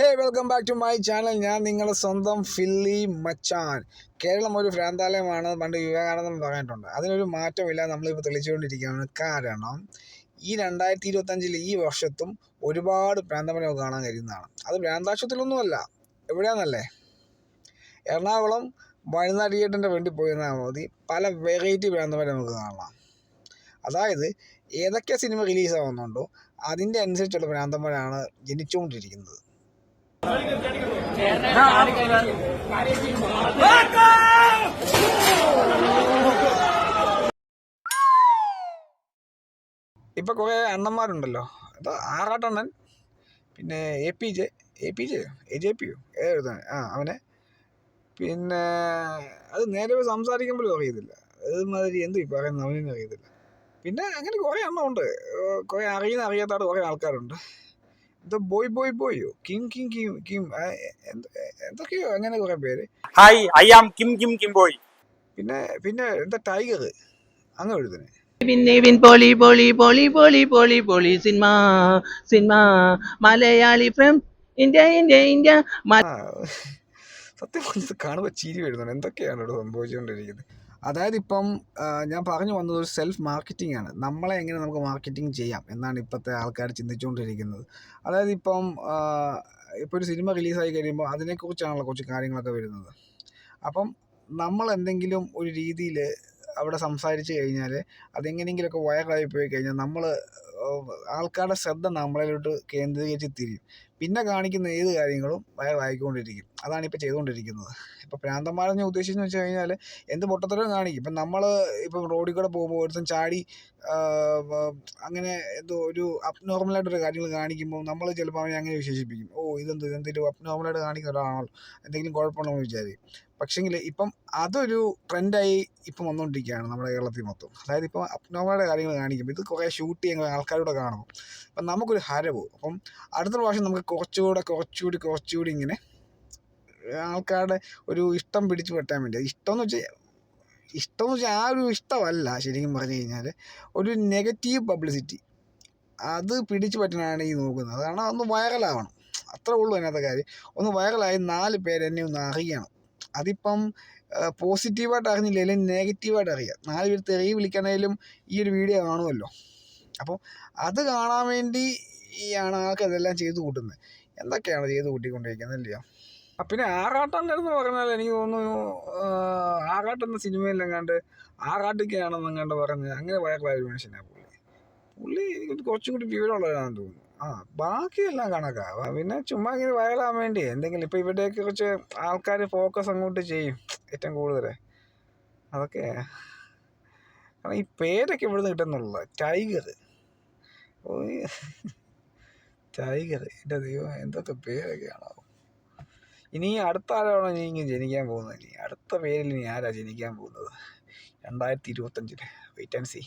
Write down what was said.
Hey welcome back to my channel ഞാൻ നിങ്ങളുടെ സ്വന്തം ഫില്ലി മച്ചാൻ. കേരളം ഒരു ഭ്രാന്താലയമാണ്. പണ്ട് വിവേകാനന്ദൻ പറഞ്ഞിട്ടുണ്ട്. അതിനൊരു മാറ്റമില്ല. നമ്മളിപ്പോൾ തെളിച്ചുകൊണ്ടിരിക്കുകയാണ്. കാരണം ഈ രണ്ടായിരത്തി ഇരുപത്തഞ്ചിൽ ഈ വർഷത്തും ഒരുപാട് ഭ്രാന്തമനെ കാണാൻ കഴിയുന്നതാണ്. അത് ഭ്രാന്താശുപത്രിയിലൊന്നുമല്ല. എവിടെയാണെന്നല്ലേ എറണാകുളം വനിതാ തിയേറ്ററിന്റെ വേണ്ടി പോയിരുന്നാൽ മതി. പല വെറൈറ്റി ഭ്രാന്തമനെ നമുക്ക് കാണാം. അതായത് ഏതൊക്കെ സിനിമ റിലീസ് ആവുന്നുണ്ടോ അതിന്റെ അനുസരിച്ചുള്ള ഭ്രാന്തന്മാരാണ് ജനിച്ചുകൊണ്ടിരിക്കുന്നത്. ഇപ്പം കുറെ അണ്ണന്മാരുണ്ടല്ലോ. അതോ ആറാട്ടണ്ണൻ പിന്നെ A P J A P J A J P എഴുതാൻ ആ അവനെ. പിന്നെ അത് നേരെ സംസാരിക്കുമ്പോഴും അറിയത്തില്ല. അതുമാതിരി എന്ത് പറയുന്നത് അവനും അറിയത്തില്ല. പിന്നെ അങ്ങനെ കുറേ എണ്ണം ഉണ്ട് കുറേ അറിയുന്ന അറിയാത്ത കുറേ ആൾക്കാരുണ്ട്. ബോയ് ബോയ് ബോയോ കിം കിം കിം കിം. എന്തൊക്കെയോ അങ്ങനെ കുറേ പേര്. Hi I am Kim Kim Kim boy. പിന്നെ പിന്നെ എന്താ ടൈഗർ? അങ്ങ് എഴുതുന്നത് പിന്നെ വിൻ പോളി പോളി പോളി പോളി പോളി poly cinema cinema. Malayali from India India India. സത്യം പറഞ്ഞത് കാണുമ്പോൾ ചിരി വരുന്നുണ്ട്. എന്തൊക്കെയാണ് ഇവിടെ സംഭവിച്ചുകൊണ്ടിരിക്കുന്നത്? അതായത് ഇപ്പം ഞാൻ പറഞ്ഞു വന്നത് ഒരു സെൽഫ് മാർക്കറ്റിംഗ് ആണ്. നമ്മളെ എങ്ങനെ നമുക്ക് മാർക്കറ്റിംഗ് ചെയ്യാം എന്നാണ് ഇപ്പോഴത്തെ ആൾക്കാർ ചിന്തിച്ചുകൊണ്ടിരിക്കുന്നത്. അതായത് ഇപ്പം ഇപ്പോൾ ഒരു സിനിമ റിലീസായി കഴിയുമ്പോൾ അതിനെക്കുറിച്ചാണല്ലോ കുറച്ച് കാര്യങ്ങളൊക്കെ വരുന്നത്. അപ്പം നമ്മൾ എന്തെങ്കിലും ഒരു രീതിയിൽ അവിടെ സംസാരിച്ച് കഴിഞ്ഞാൽ അതെങ്ങനെയെങ്കിലുമൊക്കെ വൈറലായി പോയി കഴിഞ്ഞാൽ നമ്മൾ ആൾക്കാരുടെ ശ്രദ്ധ നമ്മളിലോട്ട് കേന്ദ്രീകരിച്ച് തിരിയും. പിന്നെ കാണിക്കുന്ന ഏത് കാര്യങ്ങളും വൈറലായിക്കൊണ്ടിരിക്കും അതാണ് ഇപ്പോൾ ചെയ്തുകൊണ്ടിരിക്കുന്നത്. ഇപ്പോൾ പ്രാന്തന്മാരെന്ന് ഉദ്ദേശിച്ചെന്ന് വെച്ച് കഴിഞ്ഞാൽ എന്ത് പൊട്ടത്തരവും കാണിക്കും. ഇപ്പം നമ്മൾ ഇപ്പം റോഡിൽ കൂടെ പോകുമ്പോൾ ഒരുത്തൻ ചാടി അങ്ങനെ എന്തോ ഒരു അബ്നോർമലായിട്ടൊരു കാര്യങ്ങൾ കാണിക്കുമ്പോൾ നമ്മൾ ചിലപ്പോൾ അവനെ അങ്ങനെ വിശേഷിപ്പിക്കും. ഇതെന്ത് അബ്നോർമലായിട്ട് കാണിക്കുന്ന ഒരാളാണല്ലോ എന്തെങ്കിലും കുഴപ്പമുണ്ടോ എന്ന് വിചാരിക്കും പക്ഷേങ്കിൽ ഇപ്പം അതൊരു ട്രെൻഡായി ഇപ്പം വന്നുകൊണ്ടിരിക്കുകയാണ് നമ്മുടെ കേരളത്തിൽ മൊത്തം. അതായത് ഇപ്പം അബ്നോർമലായിട്ട് കാര്യങ്ങൾ കാണിക്കുമ്പോൾ ഇത് കുറേ ഷൂട്ട് ചെയ്യുന്ന ആൾക്കാരോട് കാണും അപ്പം നമുക്കൊരു ഹരവ് അപ്പം അടുത്ത പ്രാവശ്യം നമുക്ക് കുറച്ചുകൂടെ കുറച്ചുകൂടി കുറച്ചുകൂടി ഇങ്ങനെ ആൾക്കാരുടെ ഒരു ഇഷ്ടം പിടിച്ചു പറ്റാൻ വേണ്ടി. ഇഷ്ടം എന്ന് വെച്ചാൽ ഇഷ്ടം എന്ന് വെച്ചാൽ ആ ഒരു ഇഷ്ടമല്ല ശരിക്കും പറഞ്ഞു കഴിഞ്ഞാൽ. ഒരു നെഗറ്റീവ് പബ്ലിസിറ്റി അത് പിടിച്ചു പറ്റാനാണ് ഈ നോക്കുന്നത്. കാരണം അതൊന്ന് വൈറലാവണം അത്രേ ഉള്ളൂ അതിനകത്തെ കാര്യം. ഒന്ന് വൈറലായി നാല് പേര് എന്നെ ഒന്ന് അറിയണം. അതിപ്പം പോസിറ്റീവായിട്ട് അറിഞ്ഞില്ല അല്ലെങ്കിൽ നെഗറ്റീവായിട്ട് അറിയാം. നാല് പേര് തെറി വിളിക്കണേലും ഈ ഒരു വീഡിയോ കാണുമല്ലോ. അപ്പോൾ അത് കാണാൻ വേണ്ടി ആണ് ആൾക്ക് അതെല്ലാം ചെയ്ത് കൂട്ടുന്നത്. എന്തൊക്കെയാണ് ചെയ്ത് കൂട്ടിക്കൊണ്ടിരിക്കുന്നത് അല്ലയോ? പിന്നെ ആറാട്ടന്റെ എന്ന് പറഞ്ഞാൽ എനിക്ക് തോന്നുന്നു ആറാട്ട് എന്ന സിനിമയിലെങ്ങാണ്ട് ആറാട്ടിക്കാണെന്നെങ്ങാണ്ട് പറഞ്ഞ് അങ്ങനെ ഒരു മനുഷ്യനാണ് പുള്ളി. പുള്ളി എനിക്ക് കുറച്ചും കൂടി വിവരമുള്ളവരാണെന്ന് തോന്നുന്നു. ആ ബാക്കിയെല്ലാം കണക്കാ. പിന്നെ ചുമ്മാ ഇങ്ങനെ വയലാൻ വേണ്ടി. എന്തെങ്കിലും ഇപ്പോൾ ഇവിടെയൊക്കെ കുറച്ച് ആൾക്കാർ ഫോക്കസ് അങ്ങോട്ട് ചെയ്യും. ഏറ്റവും കൂടുതൽ അതൊക്കെ. ഈ പേരൊക്കെ ഇവിടുന്ന് കിട്ടുന്നുള്ള. ടൈഗർ. ഓ ടൈഗർ. എന്റെ ദൈവം എന്തൊക്കെ പേരൊക്കെയാണോ. ഇനി അടുത്ത ആരാണോ ഇനി ഇങ്ങനെ ജനിക്കാൻ പോകുന്നത്? ഇനി അടുത്ത പേരിൽ ഇനി ആരാ ജനിക്കാൻ പോകുന്നത്? രണ്ടായിരത്തി ഇരുപത്തഞ്ചിൽ വെയിറ്റ് ആൻഡ് സി